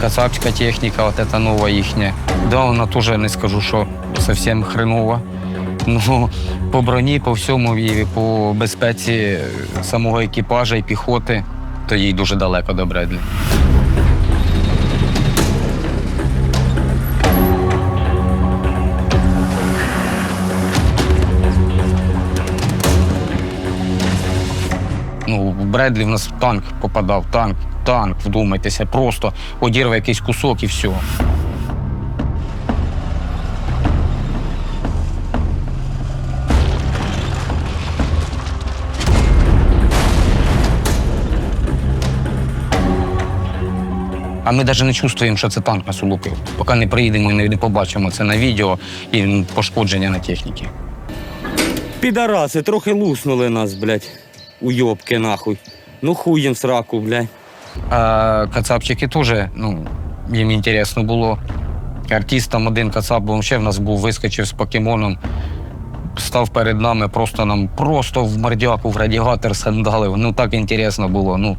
Кацапська техніка, от ця нова їхня. Да, вона теж не скажу, що зовсім хренова. Ну, по броні, по всьому і по безпеці самого екіпажа і піхоти, то їй дуже далеко до Бредлі. Ну, в Бредлі в нас танк попадав, танк, танк, вдумайтеся, просто одірве якийсь кусок і все. А ми навіть не чувствуємо, що це танк нас улупив, поки не приїдемо і не- побачимо це на відео і пошкодження на техніці. Підараси, трохи луснули нас, блядь, уйобки нахуй. Ну в сраку, блядь. А кацапчики теж, ну, їм інтересно було. Артистам один кацап був ще в нас був, вискочив з покемоном, став перед нами, просто нам просто в мордяку, в радіатор сандалив. Ну так інтересно було. Ну,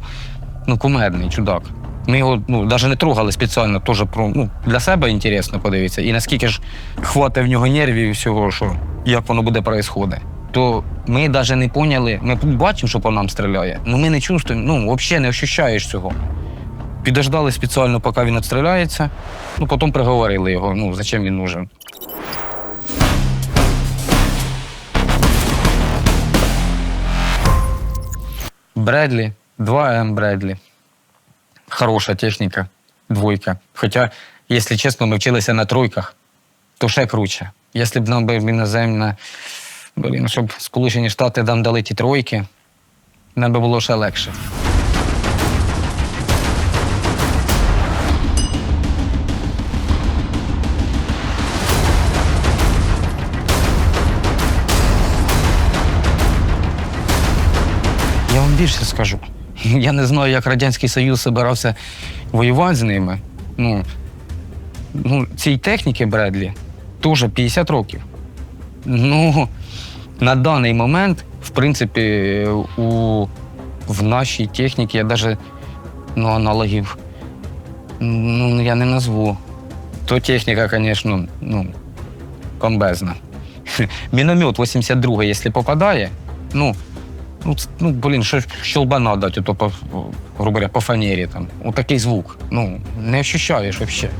ну кумедний чудак. Ми його ну, навіть не трогали спеціально, теж про ну, для себе інтересно подивитися. І наскільки ж хватить в нього нервів і всього, що як воно буде відбуватися. То ми навіть не поняли, ми бачимо, що по нам стріляє, але ми не чувствуємо, ну, взагалі не ощущаєш цього. Підождали спеціально, поки він відстріляється, ну потім приговорили його, ну, зачем він нужен. Бредлі, 2М Бредлі. Хороша техніка, двойка. Хоча, якщо чесно, ми вчилися на тройках, то ще круче. Якщо б нам би іноземна, блін, щоб Сполучені Штати нам дали ті тройки, нам би було ще легше. Я вам більше скажу. Я не знаю, як Радянський Союз збирався воювати з ними. Ну, ну цій техніки Бредлі теж 50 років. Ну, на даний момент, в принципі, у, в нашій техніці я навіть ну, аналогів ну, я не назву. То техніка, звісно, ну, комбезна. Міномет 82 якщо попадає, ну, Ну, ну блін, що щелбана дати, то по, грубо говоря, по фанері там. Ну, такий звук. Ну, не ощущаєш взагалі.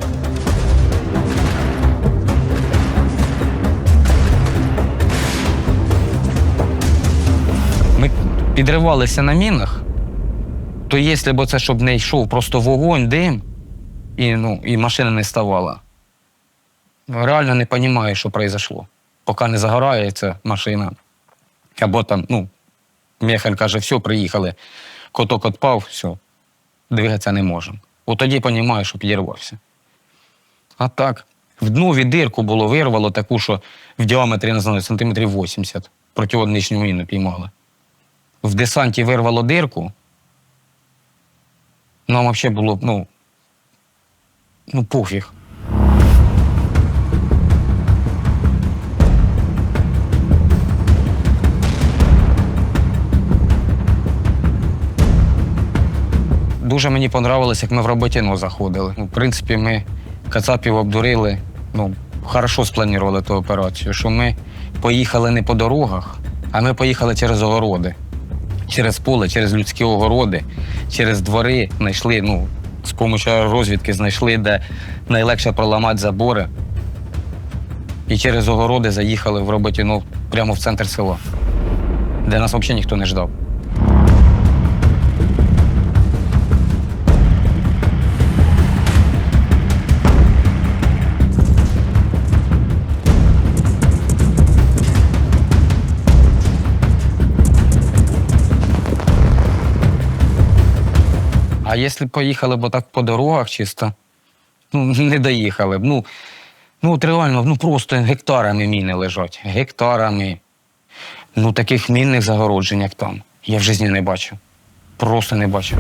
Підривалися на мінах, то якщо б це щоб не йшов просто вогонь, дим, і, ну, і машина не ставала, реально не розумієш, що произошло. Поки не загорається машина. Або там, ну, Мехаль каже, все, приїхали. Коток відпав, все, двигатися не можемо. От тоді розумію, що підірвався. А так, в днові дирку було вирвало таку, що в діаметрі, не знаю, сантиметрів 80. Противоничну міну піймали. В десанті вирвало дирку. Нам взагалі було, ну, ну, пофіг. Дуже мені понравилось, як ми в Роботіно заходили. Ну, в принципі, ми Кацапів обдурили, ну, хорошо спланували ту операцію, що ми поїхали не по дорогах, а ми поїхали через огороди. Через поле, через людські огороди, через двори знайшли, ну, з допомогою розвідки знайшли, де найлегше проламати забори. І через огороди заїхали в Роботіно прямо в центр села, де нас взагалі ніхто не ждав. Якщо б поїхали б так по дорогах чисто, ну, не доїхали б. Ну, ну от реально, ну просто гектарами міни лежать. Гектарами. Ну, таких мінних загороджень, як там, я в житті не бачив. Просто не бачив.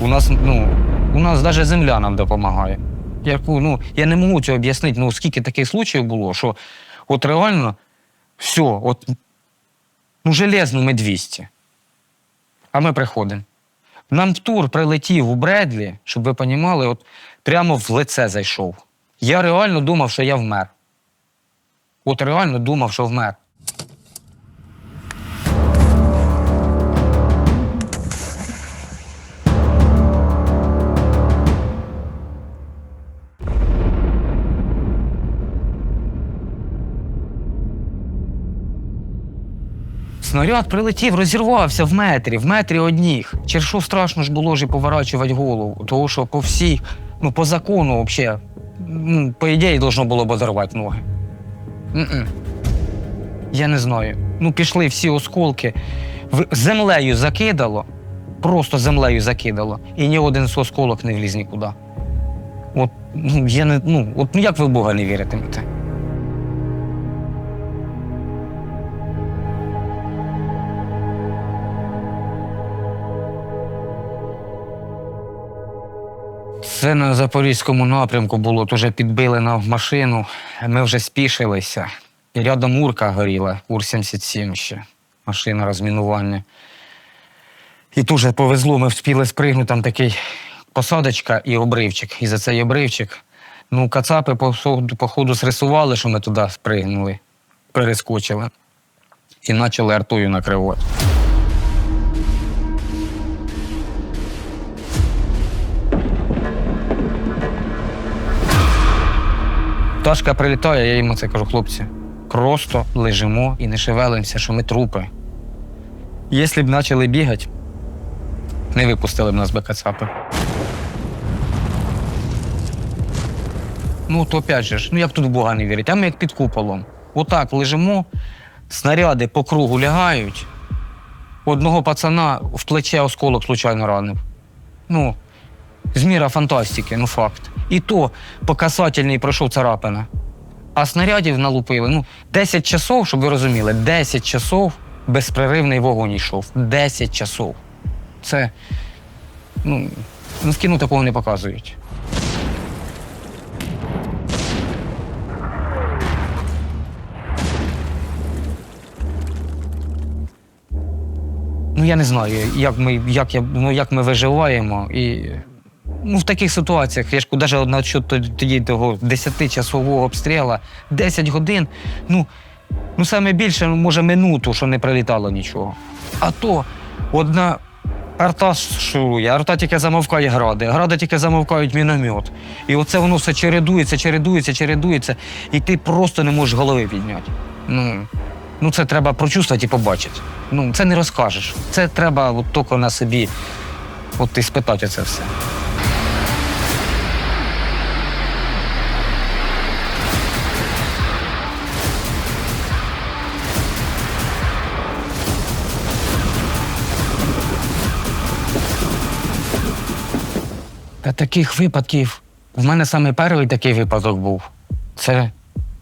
У нас, ну, у нас навіть земля нам допомагає. Яку, ну, я не можу цього об'яснити, ну скільки таких случаїв було, що от реально все, от Ну, железно ми 200. А ми приходимо. Нам тур прилетів у Бредлі, щоб ви розуміли, от прямо в лице зайшов. Я реально думав, що я вмер. От реально думав, що вмер. Снаряд прилетів, розірвався в метрі, в метрі одніх. Через що страшно ж було ж і поворачувати голову, тому що по всій, ну по закону, взагалі, ну, по ідеї, должно було б одорвати ноги. М-м. Я не знаю. Ну, пішли всі осколки. Землею закидало, просто землею закидало, і ні один з осколок не вліз нікуди. От, ну, я не, ну, от, ну як ви в Бога не віритимете? Це на Запорізькому напрямку було, то підбили на машину. Ми вже спішилися. І рядом Урка горіла, Ур-77 ще, машина розмінування. І дуже повезло, ми встигли спригнути, там такий посадочка і обривчик. І за цей обривчик, ну, кацапи по, ходу- по срисували, що ми туди спригнули, перескочили. І почали артою накривати. Пташка прилітає, я йому це кажу, хлопці, просто лежимо і не шевелимося, що ми трупи. Якщо б почали бігати, не випустили б нас би кацапи. Ну, то опять же ж, ну як тут в Бога не вірить, а ми як під куполом. Отак лежимо, снаряди по кругу лягають. Одного пацана в плече осколок случайно ранив. Ну, з міра фантастики, ну факт. І то по касательній пройшов царапина. А снарядів налупили. Ну, 10 часов, щоб ви розуміли, 10 часов безпреривний вогонь йшов. 10 часов. Це. Ну, ну, в кіно такого не показують. Ну, я не знаю, як ми, як я, ну, як ми виживаємо. І ну, в таких ситуаціях, я ж навіть на що тоді того 10-часового обстрілу, 10 годин, ну, ну саме більше, ну, може, минуту, що не прилітало нічого. А то одна арта шурує, арта тільки замовкає гради, гради тільки замовкають міномет. І оце воно все чередується, чередується, чередується, і ти просто не можеш голови підняти. Ну, ну це треба прочувствувати і побачити. Ну, це не розкажеш. Це треба от тільки на собі от і спитати це все. Таких випадків. В мене саме перший такий випадок був. Це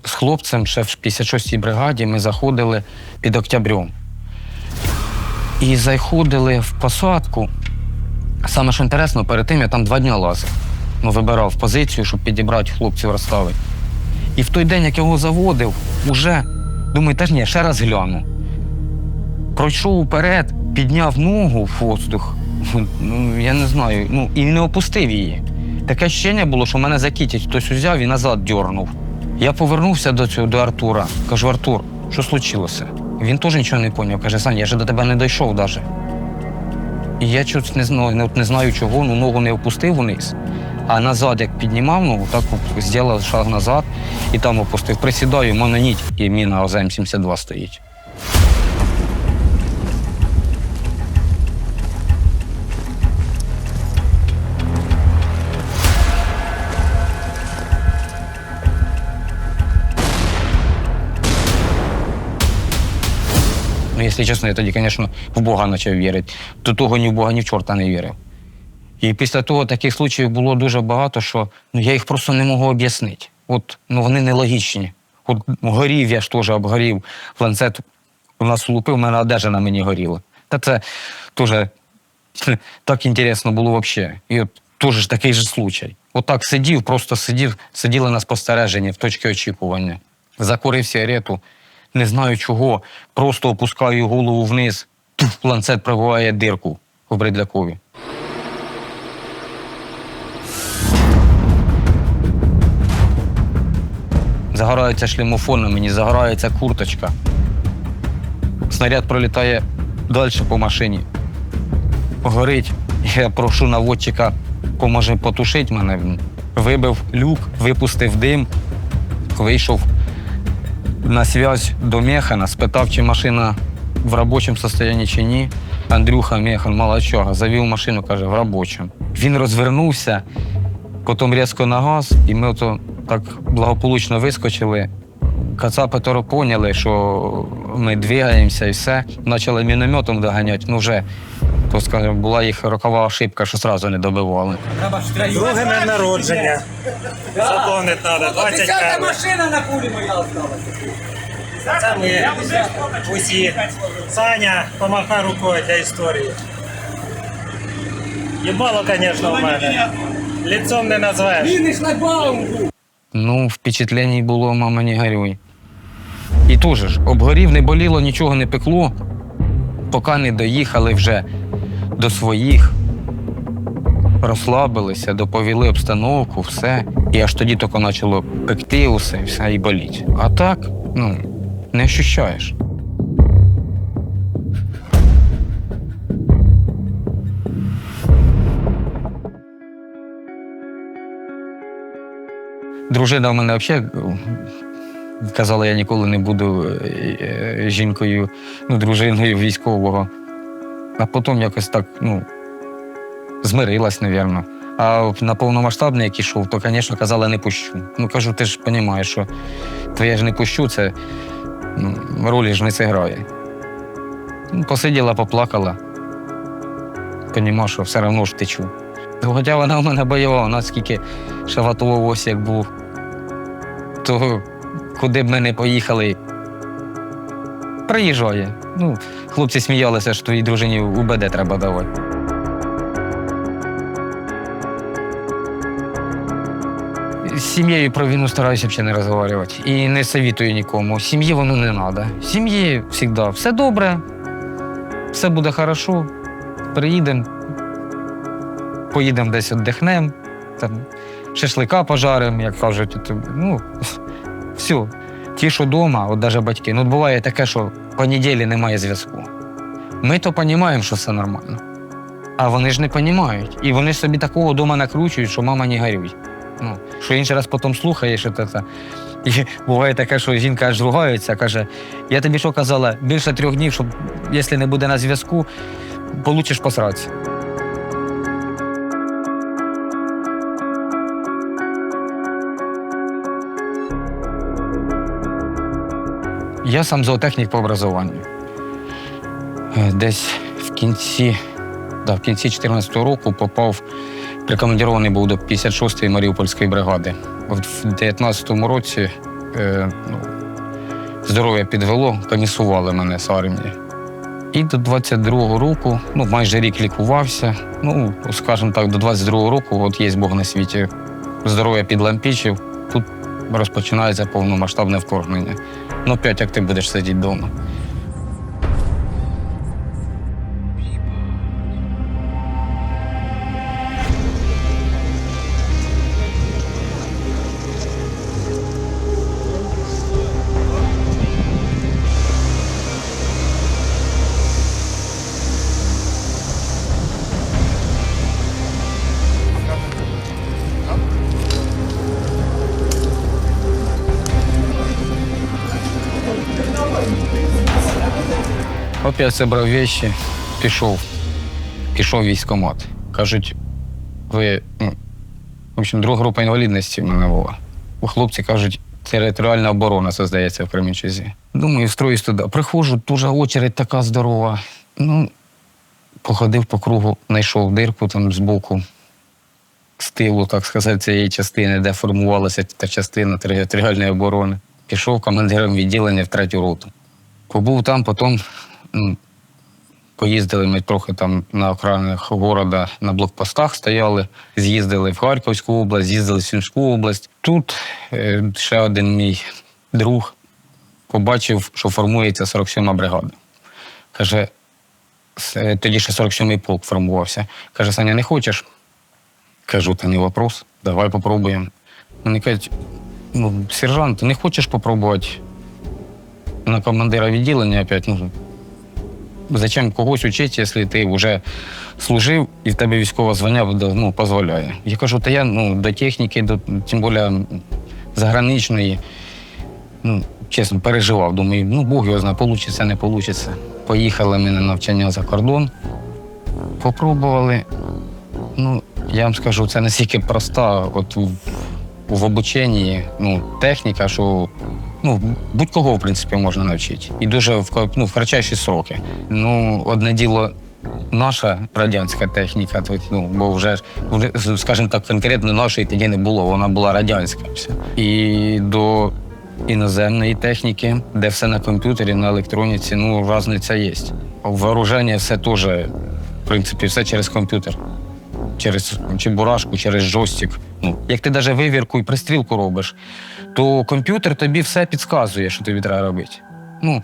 з хлопцем ще в 56-й бригаді ми заходили під Октябрем. І заходили в посадку. Саме що інтересно, перед тим я там два дні лазив. Ну, вибирав позицію, щоб підібрати хлопців розставити. І в той день, як його заводив, уже думаю, та ж ні, ще раз гляну. Пройшов уперед, підняв ногу в воздух. Ну, я не знаю, ну і не опустив її. Таке ощущення було, що мене за кітять хтось узяв і назад дьорнув. Я повернувся до цього до Артура. Кажу, Артур, що случилося? Він теж нічого не зрозумів. Каже, Саня, я ж до тебе не дійшов навіть. І я чуть не знаю, не, знаю чого, ну ногу не опустив вниз. А назад, як піднімав ногу, так зробив шаг назад і там опустив. Присідаю, мононіть, і міна ОЗМ-72 стоїть. Якщо чесно, я тоді, звісно, в Бога почав вірити. До того ні в Бога, ні в чорта не вірив. І після того таких случаїв було дуже багато, що ну, я їх просто не можу об'яснити. От ну, вони нелогічні. От горів я ж теж обгорів, ланцет у нас влупив, у мене одежа на мені горіла. Та це теж так інтересно було взагалі. І от теж ж такий же случай. Отак сидів, просто сидів, сиділи на спостереженні в точці очікування. Закурив сигарету, не знаю чого, просто опускаю голову вниз, туф, ланцет пробиває дирку в бредлякові. Загорається шлемофон на мені, загорається курточка. Снаряд пролітає далі по машині. Горить. Я прошу наводчика, поможе потушити мене. Вибив люк, випустив дим, вийшов на связь до Механа, спитав, чи машина в робочому стані чи ні. Андрюха Механ, чого. завів машину, каже, в робочому. Він розвернувся, потім різко на газ, і ми ото так благополучно вискочили. Кацапи торопоняли, поняли, що ми двигаємося і все. Почали мінометом доганяти. Ну вже, то скажімо, була їх рокова ошибка, що одразу не добивали. Друге день народження. Заповнити треба, 21. машина на кулі моя осталась. Це ми усі. Саня, помахай рукою для історії. Єбало, звісно, в мене. Лицом не назвеш. Він і шлагбаум був. Ну, впечатлень було, мама, не горюй. І теж ж, обгорів, не боліло, нічого не пекло, поки не доїхали вже до своїх, розслабилися, доповіли обстановку, все. І аж тоді тільки почало пекти усе, все і боліть. А так, ну, не ощущаєш. Дружина в мене взагалі казала, я ніколи не буду е, е, жінкою, ну, дружиною військового. А потім якось так, ну, змирилась, напевно. А на повномасштабний, як ішов, то, звісно, казала, не пущу. Ну, кажу, ти ж розумієш, що то я ж не пущу, це ну, ролі ж не зіграє. Ну, посиділа, поплакала. Понімав, що все одно ж течу. Хоча вона в мене бойова, нас скільки ще ось як був. То куди б ми не поїхали, приїжджає. Ну, хлопці сміялися, що твоїй дружині УБД треба давати. З сім'єю про війну стараюся взагалі не розговорювати. І не совітую нікому. Сім'ї воно не треба. Сім'ї завжди все добре, все буде хорошо. Приїдемо, поїдемо десь віддихнемо, шашлика пожаримо, як кажуть. Ну, все. Ті, що вдома, от навіть батьки, ну буває таке, що по неділі немає зв'язку. Ми то розуміємо, що все нормально. А вони ж не розуміють. І вони собі такого вдома накручують, що мама не горюй. Ну, що інший раз потім слухаєш, що це. І буває таке, що жінка аж ругається, каже: я тобі що казала, більше трьох днів, щоб якщо не буде на зв'язку, получиш посратися. Я сам зоотехнік по образуванню. Е, Десь в кінці, да, в кінці 14-го року попав, прикомандірований був до 56-ї Маріупольської бригади. В 19-му році е, ну, здоров'я підвело, комісували мене з армії. І до 22-го року, ну, майже рік лікувався. Ну, скажімо так, до 22-го року, от є Бог на світі, здоров'я підлампічив, розпочинається повномасштабне вторгнення. Ну, п'ять, як ти будеш сидіти вдома. Опять забрав вещи, пішов. Пішов військкомат. Кажуть, ви. Ну, в общем, друга група інвалідності в мене була. Хлопці кажуть, територіальна оборона це здається в Кременчузі. Думаю, строюсь туди. Приходжу, дуже очередь така здорова. Ну, походив по кругу, знайшов дирку там збоку, з тилу, так сказати, цієї частини, де формувалася та частина територіальної оборони. Пішов командиром відділення в третю роту. Побув там, потім поїздили ми трохи там на окраїнах города на блокпостах стояли, з'їздили в Харківську область, з'їздили в Сумську область. Тут е, ще один мій друг побачив, що формується 47-ма бригада. Каже, тоді ще 47-й полк формувався. Каже, Саня, не хочеш? Кажу, та не вопрос, давай попробуємо. Вони кажуть, ну, сержант, ти не хочеш попробувати на командира відділення опять? Ну, зачем когось учити, якщо ти вже служив і в тебе військове звання ну, дозволяє. Я кажу, та я ну, до техніки, до, тим більше заграничної, ну, чесно, переживав. Думаю, ну Бог його знає, вийде, не вийде. Поїхали ми на навчання за кордон, попробували. Ну, я вам скажу, це настільки проста, от в, в обученні ну, техніка, що ну, будь-кого, в принципі, можна навчити. І дуже в, ну, в кратчайші сроки. Ну, одне діло. Наша радянська техніка, тут, ну, бо вже, скажімо так, конкретно нашої тоді не було, вона була радянська. І до іноземної техніки, де все на комп'ютері, на електроніці, ну, різниця є. Вооруження все теж, в принципі, все через комп'ютер через чебурашку, через джойстик. Ну, як ти навіть вивірку і пристрілку робиш, то комп'ютер тобі все підказує, що тобі треба робити. Ну,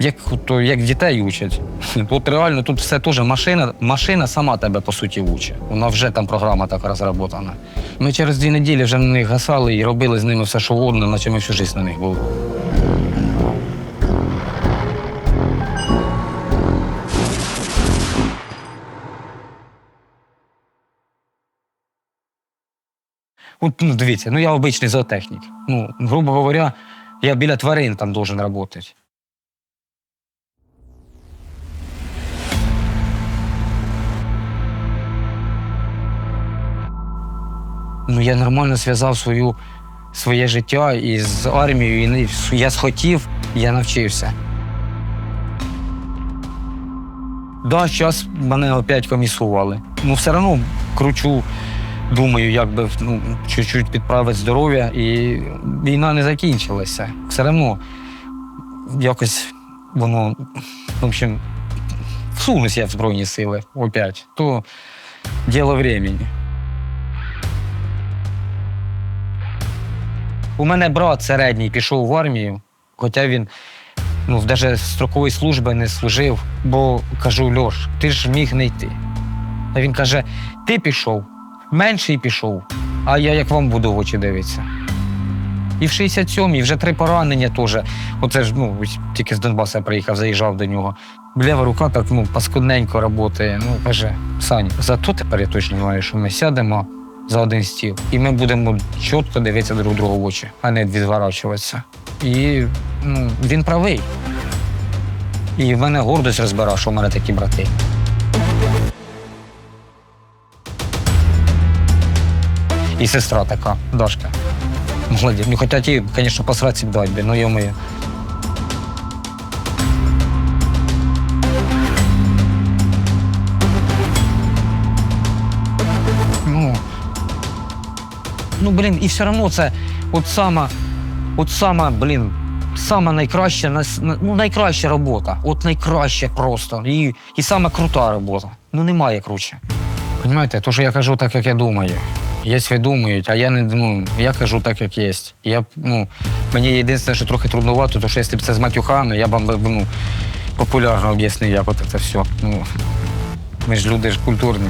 як, то, як дітей учать. От реально тут все теж машина, машина сама тебе по суті учить. Вона вже там програма така розроблена. Ми через дві неділі вже на них гасали і робили з ними все, що угодно, наче ми всю життя на них були. От, ну, дивіться, ну я обичний зоотехнік. Ну, грубо говоря, я біля тварин там должен працювати. Ну, я нормально зв'язав свою, своє життя із армією, і я схотів, я навчився. Да, зараз мене опять комісували. Ну, все одно кручу, думаю, як би ну, чуть-чуть підправити здоров'я, і війна не закінчилася. Все одно якось воно, в общем, всунусь я в Збройні сили опять. То діло времени. У мене брат середній пішов в армію, хоча він ну, навіть строкової служби не служив, бо кажу, Льош, ти ж міг не йти. А він каже: ти пішов, менший пішов, а я як вам буду в очі дивитися. І в 67-й вже три поранення теж. Оце ж ну, тільки з Донбаса приїхав, заїжджав до нього. Лева рука так ну, паскудненько працює. Ну, каже, Сань, зато тепер я точно знаю, що ми сядемо за один стіл, і ми будемо чітко дивитися друг другу в очі, а не відворачуватися. І ну, він правий. І в мене гордость розбира, що в мене такі брати. І сестра така, Дашка. Молодець. Ну, хоча ті, звісно, посраться дать, би, ну йо-моє. Ну, ну, блін, і все одно це от сама, от сама, блін, сама найкраща, ну, найкраща робота. От найкраща просто. І, і сама крута робота. Ну немає круче. Понимаєте, то, що я кажу так, як я думаю. Є думають, а я не ну, я кажу так, як є. Я, ну, мені єдине, що трохи трудновато, то що якщо б це з матюхами, я б ну, популярно об'яснив, як от це все. Ну, ми ж люди ж культурні.